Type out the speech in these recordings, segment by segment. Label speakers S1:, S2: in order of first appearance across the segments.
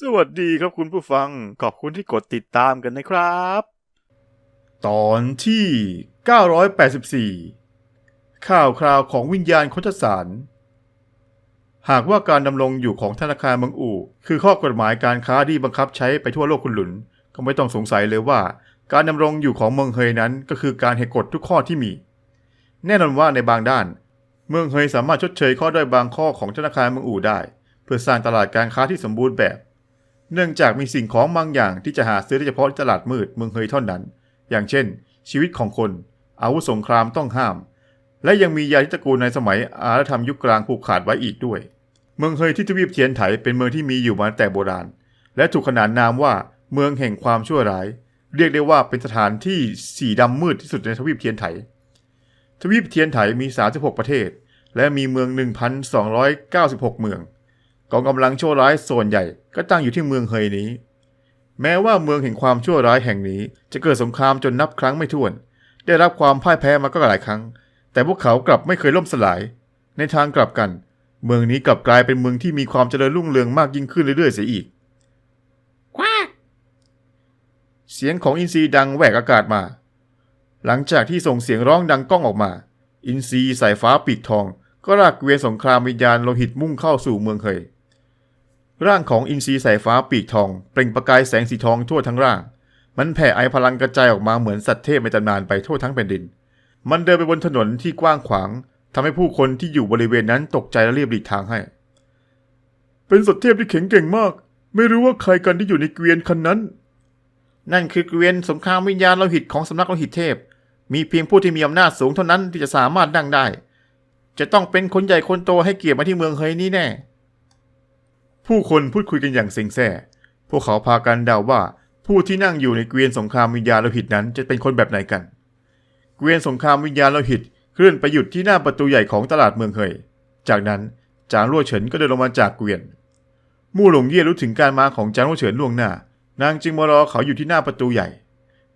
S1: สวัสดีครับคุณผู้ฟัง ขอบคุณที่กดติดตามกันนะครับ ตอนที่ 984 ข่าวคราวของวิญญาณคชสาร หากว่าการดำรงอยู่ของธนาคารเมืองอู่ คือข้อกฎหมายการค้าที่บังคับใช้ไปทั่วโลกคุณหลุน ก็ไม่ต้องสงสัยเลยว่า การดำรงอยู่ของเมืองเฮยนั้น ก็คือการให้กฎทุกข้อที่มี แน่นอนว่าในบางด้าน เมืองเฮยสามารถชดเชยข้อด้อยบางข้อของธนาคารเมืองอู่ได้ เพื่อสร้างตลาดการค้าที่สมบูรณ์แบบ เนื่องจากมีสิ่งของบางอย่างที่จะหาซื้อได้เฉพาะที่ตลาดมืดเมืองเฮยเท่านั้น อย่างเช่น ชีวิตของคน อาวุธสงครามต้องห้าม และยังมียาที่ตระกูลในสมัยอารยธรรมยุคกลางผูกขาดไว้อีกด้วย เมืองเฮยที่ทวีปเทียนไถเป็นเมืองที่มีอยู่มาแต่โบราณ และถูกขนานนามว่าเมืองแห่งความชั่วร้าย เรียกได้ว่าเป็นสถานที่สีดำมืดที่สุดในทวีปเทียนไถ ทวีปเทียนไถมี 36 ประเทศ และมีเมือง 1,296 เมือง กองกำลังชั่วร้ายส่วนใหญ่ก็ตั้งอยู่ที่เมืองเฮยนี้ แม้ว่าเมืองแห่งความชั่วร้ายแห่งนี้ จะเกิดสงครามจนนับครั้งไม่ถ้วน ได้รับความพ่ายแพ้มาก็หลายครั้ง แต่พวกเขากลับไม่เคยล่มสลาย ในทางกลับกัน เมืองนี้กลับกลายเป็นเมืองที่มีความเจริญรุ่งเรืองมากยิ่งขึ้นเรื่อยๆเสียอีก
S2: คว้า
S1: เสียงของอินทรีดังแหวกอากาศมา หลังจากที่ส่งเสียงร้องดังก้องออกมา อินทรีสายฟ้าปีกทอง ก็ลากเกวียนสงครามวิญญาณโลหิตมุ่งเข้าสู่เมืองเฮย ร่างของอินทรีสายฟ้าปีกทอง เปล่งประกายแสงสีทองทั่วทั้งร่าง มันแผ่ไอพลังกระจายออกมาเหมือนสัตว์เทพในตำนานไปทั่วทั้งแผ่นดิน มันเดินไปบนถนนที่กว้างขวางทำให้ผู้คนที่อยู่บริเวณนั้นตกใจและเรียบหลีกทางให้ เป็นสัตว์เทพที่แข็งเก่งมาก ไม่รู้ว่าใครกันที่อยู่ในเกวียนคันนั้น นั่นคือเกวียนสงครามวิญญาณโลหิตของสำนักโลหิตเทพ มีเพียงผู้ที่มีอำนาจสูงเท่านั้นที่จะสามารถนั่งได้ จะต้องเป็นคนใหญ่คนโตให้เกียรติมาที่เมืองเฮยนี้แน่ ผู้คนพูดคุยกันอย่างเซ็งแซ่พวกเขาพากันเดาว่าผู้ที่นั่งอยู่ในเกวียนสงครามวิญญาณโลหิตนั้นจะเป็นคนแบบไหนกัน เกวียนสงครามวิญญาณโลหิตเคลื่อนไปหยุดที่หน้าประตูใหญ่ของตลาดเมืองเฮย จากนั้นจางลั่วเฉินก็เดินลงมาจากเกวียน มู่หลงเย่รู้ถึงการมาของจางลั่วเฉินล่วงหน้า นางจึงมารอเขาอยู่ที่หน้าประตูใหญ่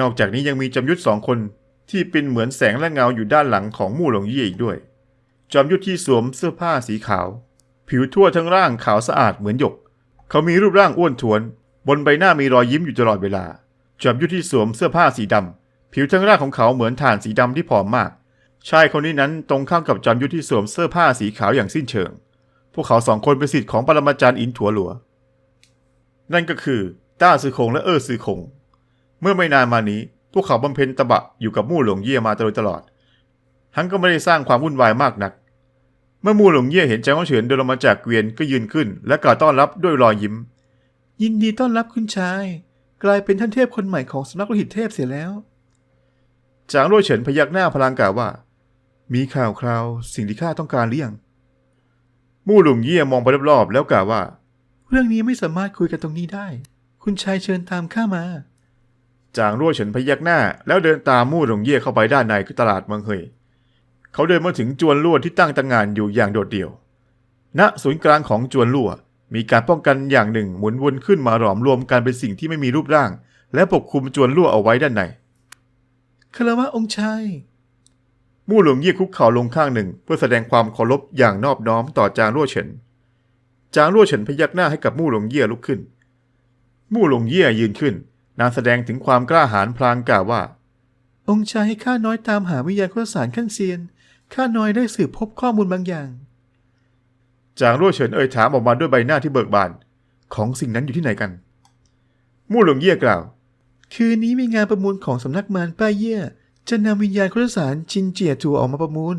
S1: นอกจากนี้ยังมีจอมยุทธสองคนที่เป็นเหมือนแสงและเงาอยู่ด้านหลังของมู่หลงเย่อีกด้วย จอมยุทธที่สวมเสื้อผ้าสีขาว ผิวทั่วทั้งร่างขาวสะอาดเหมือนหยก เขามีรูปร่างอ้วนท้วน บนใบหน้ามีรอยยิ้มอยู่ตลอดเวลาจอมยุทธที่สวมเสื้อผ้าสีดำผิวทั้งร่างของเขาเหมือนถ่านสีดำที่ผอมมาก ชายคนนี้นั้นตรงข้ามกับจอมยุทธที่สวมเสื้อผ้าสีขาวอย่างสิ้นเชิง พวกเขาสองคนเป็นศิษย์ของปรมาจารย์อินถัวหลัว นั่นก็คือต้าซือคงและเออซือคง เมื่อไม่นานมานี้ พวกเขาบำเพ็ญตบะอยู่กับมู่หลงเยี่ยมาโดยตลอด ทั้งก็ไม่ได้สร้างความวุ่นวายมากนัก เมื่อมู่หลงเย่เห็นจางเฉินเดินลงมาจากเกวียนก็ยืนขึ้น และกล่าวต้อนรับด้วยรอยยิ้ม
S2: ยินดีต้อนรับคุณชาย กลายเป็นท่านเทพคนใหม่ของสำนักโลหิตเทพเสียแล้ว
S1: จางรั่วเฉินพยักหน้าพลางกล่าวว่า มีข่าวคราวสิ่งที่ข้าต้องการหรือยังมู่หลงเย่มองไปรอบๆแล้วกล่าวว่า
S2: เรื่องนี้ไม่สามารถคุยกันตรงนี้ได้ คุณชายเชิญตามข้ามา
S1: จางรั่วเฉินพยักหน้า แล้วเดินตามมู่หลงเย่เข้าไปด้านในตลาดเมืองเฮย เขาเดินมาถึงจวนลั่วที่ตั้งตางานอยู่อย่างโดดเดี่ยว ณศูนย์กลางของจวนลั่วมีการป้องกันอย่างหนึ่งหมุนวนขึ้นมาหลอมรวมกันเป็นสิ่งที่ไม่มีรูปร่าง และปกคลุมจวนลั่วเอาไว้ด้านใน
S2: คารวะองค์ชาย
S1: มู่หลงเย่คุกเข่าลงข้างหนึ่ง เพื่อแสดงความเคารพอย่างนอบน้อมต่อจางรั่วเฉิน จางรั่วเฉินพยักหน้าให้กับมู่หลงเย่ลุกขึ้น มู่หลงเย่ยืนขึ้น นางแสดงถึงความกล้าหาญพลางกล่าวว่า
S2: องค์ชายให้ข้าน้อยตามหาวิญญาณโคตรสารขั้นเซียน ข้าน้อยได้สืบพบข้อมูลบางอย่าง
S1: จางรั่วเฉินเอ่ยถามออกมาด้วยใบหน้าที่เบิกบาน ของสิ่งนั้นอยู่ที่ไหนกัน มู่หลงเย่กล่าว
S2: คืนนี้มีงานประมูลของสำนักมารป้ายเย่ยจะนำวิญญาณโคตรสารชินเจียจูออกมาประมูล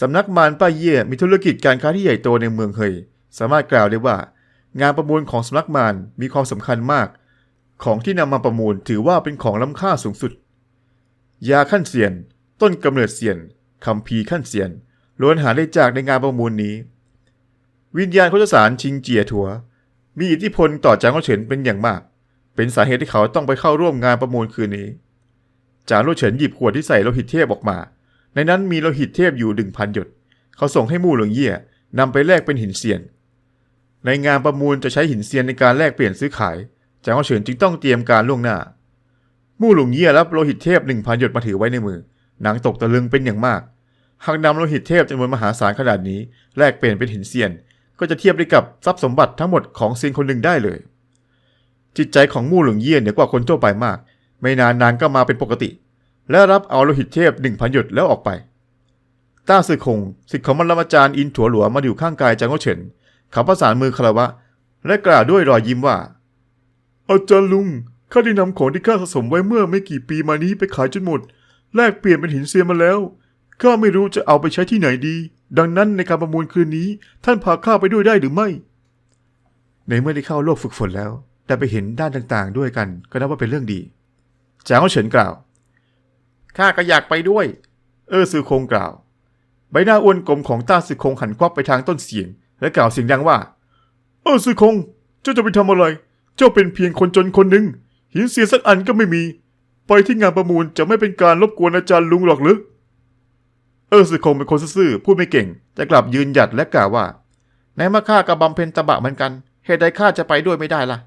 S1: สำนักมารป้าเย่มีธุรกิจการค้าที่ใหญ่โตในเมืองเฮยสามารถกล่าวได้ว่า งานประมูลของสำนักมารมีความสำคัญมาก ของที่นำมาประมูลถือว่าเป็นของล้ำค่าสูงสุด ยาขั้นเซียน ต้นกำเนิดเซียน คำพีขั้นเซียนล้วนหาได้จากในงานประมูลนี้ วิญญาณโคจสารชิงเจียถัว มีอิทธิพลต่อจางโอเฉินเป็นอย่างมาก เป็นสาเหตุที่เขาต้องไปเข้าร่วมงานประมูลคืนนี้ จางโอเฉินหยิบขวดที่ใส่โลหิตเทพออกมา ในนั้นมีโลหิตเทพอยู่หนึ่งพันหยด เขาส่งให้มู่หลวงเย่นำไปแลกเป็นหินเซียน ในงานประมูลจะใช้หินเซียนในการแลกเปลี่ยนซื้อขาย จางเฉินจึงต้องเตรียมการล่วงหน้า มู่หลวงเย่รับโลหิตเทพหนึ่งพันหยดมาถือไว้ในมือ นางตกตะลึงเป็นอย่างมาก หากนำโลหิตเทพจำนวนมหาศาลขนาดนี้ แลกเปลี่ยนเป็นหินเซียน ก็จะเทียบได้กับทรัพย์สมบัติทั้งหมดของเซียนคนหนึ่งได้เลย จิตใจของมู่หลงเยี่ยนเหนือกว่าคนทั่วไปมาก ไม่นานนางก็มาเป็นปกติ และรับเอาโลหิตเทพหนึ่งพันหยดแล้วออกไปต้าซือคงสิทธิ์ของมันรมาจารย์อินถั่วหลัวมาอยู่ข้างกายจางโงเฉินเขาประสานมือคารวะ และกล่าวด้วยรอยยิ้มว่าอาจารย์ลุงข้าได้นำของที่ข้าสะสมไว้เมื่อไม่กี่ปีมานี้ไปขายจนหมด แลกเปลี่ยนเป็นหินเซียนมาแล้ว ข้าไม่รู้จะเอาไปใช้ที่ไหนดี ดังนั้นในการประมูลคืนนี้ ท่านพาข้าไปด้วยได้หรือไม่ ในเมื่อได้เข้าโลกฝึกฝนแล้ว แต่ไปเห็นด้านต่างๆ ด้วยกันก็นับว่าเป็นเรื่องดี จางเฉินกล่าว ข้าก็อยากไปด้วย เออซือคงกล่าว ใบหน้าอ้วนกลมของต้าซือคงหันควับไปทางต้นเสียง และกล่าวเสียงดังว่า เออซือคง เจ้าจะไปทำอะไร เจ้าเป็นเพียงคนจนคนหนึ่งหินเสียสักอันก็ไม่มี ไปที่งานประมูลจะไม่เป็นการรบกวนอาจารย์ลุงหรอกหรือ ออซือคงเป็นคนซื่อๆพูดไม่เก่ง แต่กลับยืนหยัดและกล่าวว่าในเมื่อข้ากับบำเพ็ญตบะเหมือนกัน เหตุใดข้าจะไปด้วยไม่ได้ล่ะ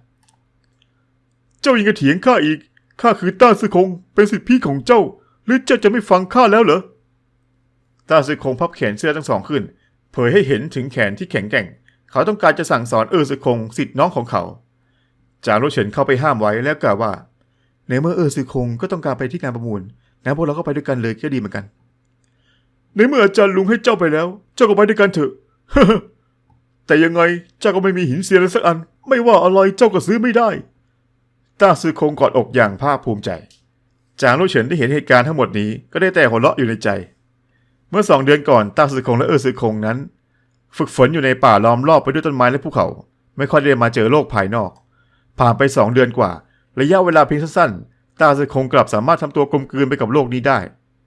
S1: เจ้ายังจะเถียงข้าอีก ข้าคือต้าซือคง เป็นสิทธิพี่ของเจ้า หรือเจ้าจะไม่ฟังข้าแล้วเหรอ ต้าซือคงพับแขนเสื้อทั้งสองขึ้น เผยให้เห็นถึงแขนที่แข็งแกร่ง เขาต้องการจะสั่งสอนเออซือคงสิทธิน้องของเขา จางโรเฉินเข้าไปห้ามไว้แล้วกล่าวว่า ในเมื่อเออซือคงก็ต้องการไปที่งานประมูลงั้นพวกเราก็ไปด้วยกันเลยก็ดีเหมือนกัน ในเมื่ออาจารย์ลุงให้เจ้าไปแล้ว เจ้าก็ไปด้วยกันเถอะ แต่ยังไงเจ้าก็ไม่มีหินเสียเลยสักอัน ไม่ว่าอะไรเจ้าก็ซื้อไม่ได้ต้าซือคงกอดอกอย่างภาคภูมิใจ จางโรเฉินได้เห็นเหตุการณ์ทั้งหมดนี้ก็ได้แต่หัวเราะอยู่ในใจ เมื่อสองเดือนก่อนต้าซือคงและเออซือคงนั้น ฝึกฝนอยู่ในป่าล้อมรอบไปด้วยต้นไม้และภูเขา ไม่ค่อยได้มาเจอโลกภายนอก ผ่านไปสองเดือนกว่า ระยะเวลาเพียงสั้นๆต้าซือคงกลับสามารถทำตัวกลมกลืนไปกับโลกนี้ได้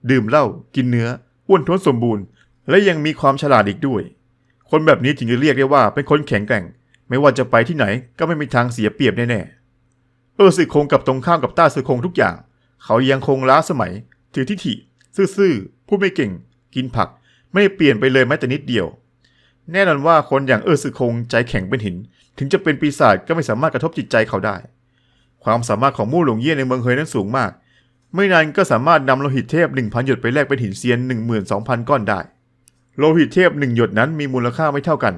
S1: ดื่มเหล้ากินเนื้อ อ้วนท้วนสมบูรณ์ และยังมีความฉลาดอีกด้วย คนแบบนี้ถึงจะเรียกได้ว่าเป็นคนแข็งแกร่ง ไม่ว่าจะไปที่ไหนก็ไม่มีทางเสียเปรียบแน่ๆเออสึคงกับตรงข้ามกับต้าสึคงทุกอย่าง เขายังคงล้าสมัย ถือทิฐิ ซื่อๆพูดไม่เก่ง กินผัก ไม่เปลี่ยนไปเลยแม้แต่นิดเดียว แน่นอนว่าคนอย่างเออสึคงใจแข็งเป็นหิน ถึงจะเป็นปีศาจก็ไม่สามารถกระทบจิตใจเขาได้ ความสามารถของมู่หลงเย่ในเมืองเฮยนั้นสูงมาก ไม่นานก็สามารถนำโลหิตเทพ 1,000 หยดไปแลกเป็นหินเซียน 12,000 ก้อนได้ โลหิตเทพหนึ่งหยดนั้นมีมูลค่าไม่เท่ากัน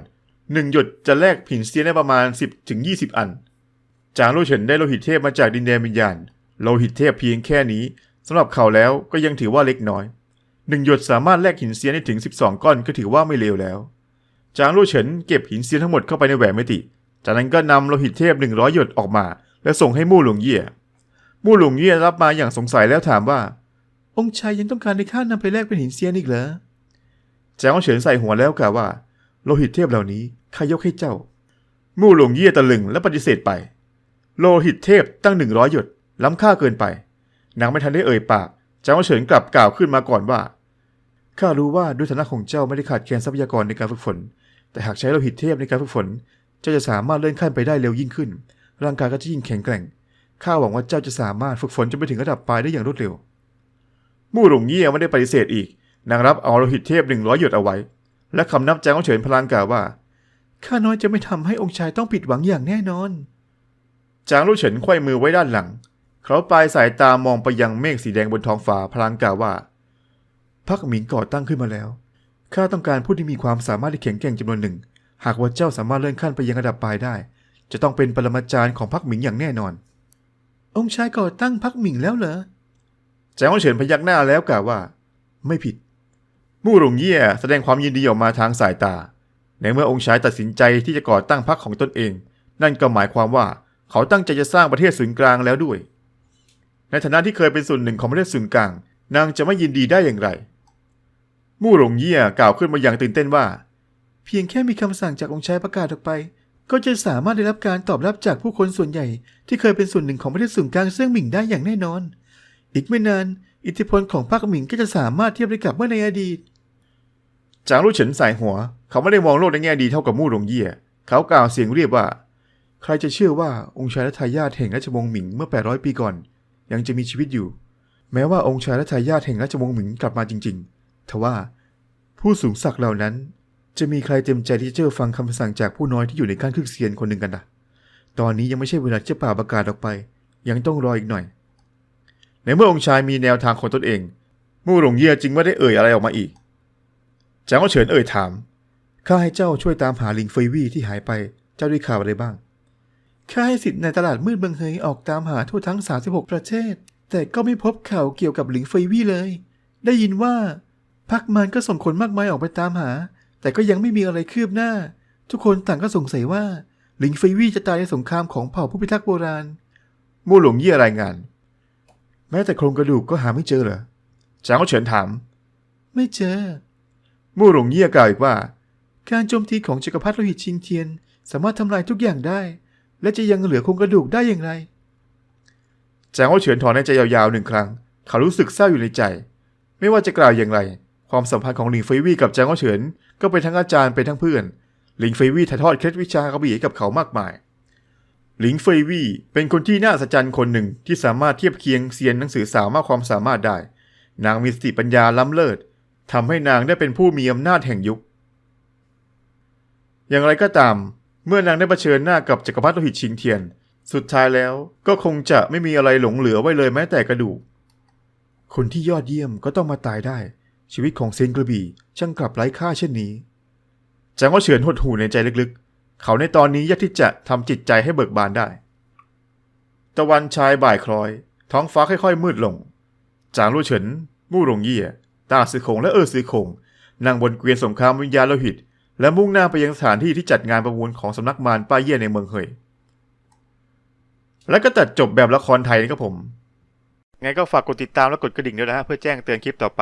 S1: หนึ่งหยดจะแลกหินเซียนได้ประมาณ 10ถึง20 อัน จางโลเฉินได้โลหิตเทพมาจากดินแดนวิญญาณ โลหิตเทพเพียงแค่นี้สำหรับเขาแล้วก็ยังถือว่าเล็กน้อยหนึ่งหยดสามารถแลกหินเซียนได้ถึง 12 ก้อนก็ถือว่าไม่เลวแล้ว จางโลเฉินเก็บหินเซียนทั้งหมดเข้าไปในแหวนมิติ จากนั้นก็นำโลหิตเทพ 100 หยดออกมา และส่งให้มู่หลวงเย่ย มู่หลงเย่ยรับมาอย่างสงสัยแล้วถามว่า
S2: องค์ชายยังต้องการให้ข้านำไปแลกเป็นหินเซียนอีกเหรอแจา
S1: งเฉินใส่หัวแล้วกล่าวว่า โลหิตเทพเหล่านี้ข้ายกให้เจ้า มู่หลงเย่ตะลึงและปฏิเสธไป โลหิตเทพตั้งหนึ่งร้อยหยดล้ำค่าเกินไปนางไม่ทันได้เอ่ยปากจางเฉินกลับกล่าวขึ้นมาก่อนว่า ข้ารู้ว่าด้วยฐานะของเจ้าไม่ได้ขาดแคลนทรัพยากรในการฝึกฝน แต่หากใช้โลหิตเทพในการฝึกฝน เจ้าจะสามารถเลื่อนขั้นไปได้เร็วยิ่งขึ้น ร่างกายก็จะยิ่งแข็งแกร่ง ข้าหวังว่าเจ้าจะสามารถฝึกฝนจนไปถึงระดับปลายได้อย่างรวดเร็ว มู่หลงเย่ยไม่ได้ปฏิเสธอีก นางรับเอาโลหิตเทพหนึ่งร้อยหยดเอาไว้ และคำนับจางของเฉินพลางกล่าวว่า
S2: ข้าน้อยจะไม่ทำให้องค์ชายต้องผิดหวังอย่างแน่นอน
S1: จางลู่เฉินไขว้มือไว้ด้านหลัง เขาปลายสายตามองไปยังเมฆสีแดงบนท้องฟ้าพลางกล่าวว่า พักหมิงก่อตั้งขึ้นมาแล้ว ข้าต้องการผู้ที่มีความสามารถที่แข็งแกร่งจำนวนหนึ่ง หากว่าเจ้าสามารถเลื่อนขั้นไปยังระดับปลายได้ จะต้องเป็นปรมาจารย์ของพักหมิงอย่างแน่นอน
S2: องค์ชายก่อตั้งพักหมิงแล้วเหรอ
S1: จางลู่เฉินพยักหน้าแล้วกล่าวว่า ไม่ผิด มู่หลงเย่แสดงความยินดีออกมาทางสายตา ในเมื่อองค์ชายตัดสินใจที่จะก่อตั้งพรรคของตนเอง นั่นก็หมายความว่าเขาตั้งใจจะสร้างประเทศศูนย์กลางแล้วด้วย ในฐานะที่เคยเป็นส่วนหนึ่งของประเทศศูนย์กลาง นางจะไม่ยินดีได้อย่างไร มู่หลงเย่กล่าวขึ้นมาอย่างตื่นเต้นว่า
S2: เพียงแค่มีคำสั่งจากองค์ชายประกาศออกไป ก็จะสามารถได้รับการตอบรับจากผู้คนส่วนใหญ่ ที่เคยเป็นส่วนหนึ่งของประเทศศูนย์กลางเซี่ยงหมิงได้อย่างแน่นอน อีกไม่นาน อิทธิพลของพรรคหมิงก็จะสามารถเทียบได้กับเมื่อในอดีต
S1: จางลู่เฉินสายหัว เขาไม่ได้มองโลกในแง่ดีเท่ากับมู่หลงเย่เขากล่าวเสียงเรียบว่า ใครจะเชื่อว่าองค์ชายและทายาทแห่งราชวงศ์หมิงเมื่อ 800 ปีก่อน ยังจะมีชีวิตอยู่ แม้ว่าองค์ชายและทายาทแห่งราชวงศ์หมิงกลับมาจริง ๆ ทว่าผู้สูงศักดิ์เหล่านั้น จะมีใครเต็มใจที่จะเชื่อฟังคำสั่งจากผู้น้อยที่อยู่ในขั้นครึ่งเซียนคนหนึ่งกันนะตอนนี้ยังไม่ใช่เวลาที่จะป่าประกาศออกไป ยังต้องรออีกหน่อย ในเมื่อองค์ชายมีแนวทางของตนเอง มู่หลงเย่จึงไม่ได้เอ่ยอะไรออกมาอีกจางก็เฉินเอ่ยถามข้าให้เจ้าช่วยตามหาลิงเฟยวี่ที่หายไปเจ้าได้ข่าวอะไรบ้าง
S2: ข้าให้สิทธิ์ในตลาดมืดเมืองเฮยออกตามหาทั่วทั้ง 36 ประเทศ แต่ก็ไม่พบข่าวเกี่ยวกับหลิงเฟยวี่เลย ได้ยินว่าพักมันก็ส่งคนมากมายออกไปตามหา แต่ก็ยังไม่มีอะไรคืบหน้า ทุกคนต่างก็สงสัยว่าหลิงเฟยวี่จะตายในสงครามของเผ่าผู้พิทักษ์โบราณ
S1: มู่หลงเยี่ยรายงาน แม้แต่โครงกระดูกก็หาไม่เจอเหรอจางก็เฉินถาม
S2: ไม่เจอ
S1: มู่หลงเยี่ยกล่าวอีกว่า
S2: การโจมตีของจักรพรรดิโลหิตชิงเทียน สามารถทำลายทุกอย่างได้ และจะยังเหลือโครงกระดูกได้อย่างไร
S1: จางก็เฉินถอนในใจยาวๆหนึ่งครั้ง เขารู้สึกเศร้าอยู่ในใจ ไม่ว่าจะกล่าวอย่างไร ความสัมพันธ์ของหลิงเฟยวี่กับจางก็เฉิน ก็เป็นทั้งอาจารย์เป็นทั้งเพื่อน หลิงเฟยวี่ถ่ายทอดเคล็ดวิชากระบี่ให้กับเขามากมาย หลิงเฟยวี่เป็นคนที่น่าอัศจรรย์คนหนึ่งที่สามารถเทียบเคียงเซียนหนังสือสาวมากความสามารถได้ นางมีสติปัญญาล้ำเลิศทำให้นางได้เป็นผู้มีอำนาจแห่งยุค อย่างไรก็ตาม เมื่อนางได้เผชิญหน้ากับจักรพรรดิโลหิตชิงเทียน สุดท้ายแล้วก็คงจะไม่มีอะไรหลงเหลือไว้เลยแม้แต่กระดูกคนที่ยอดเยี่ยมก็ต้องมาตายได้ ชีวิตของเซนกระบี่ช่างกลับไร้ค่าเช่นนี้จางก็เฉือนหดหูในใจลึกๆ เขาในตอนนี้ยากที่จะทำจิตใจให้เบิกบานได้ ตะวันชายบ่ายคล้อย ท้องฟ้าค่อยๆ มืดลง จางลู่เฉินมู่หลงเยี่ยตาซือคงและเออซือคงนั่งบนเกวียนสงครามวิญญาณโลหิต และมุ่งหน้าไปยังสถานที่ที่จัดงานประมูลของสำนักมารป้าเยี่ยในเมืองเฮยและก็ตัดจบแบบละครไทยนะครับผม ไงก็ฝากกดติดตามและกดกระดิ่งด้วยนะฮะเพื่อแจ้งเตือนคลิปต่อไป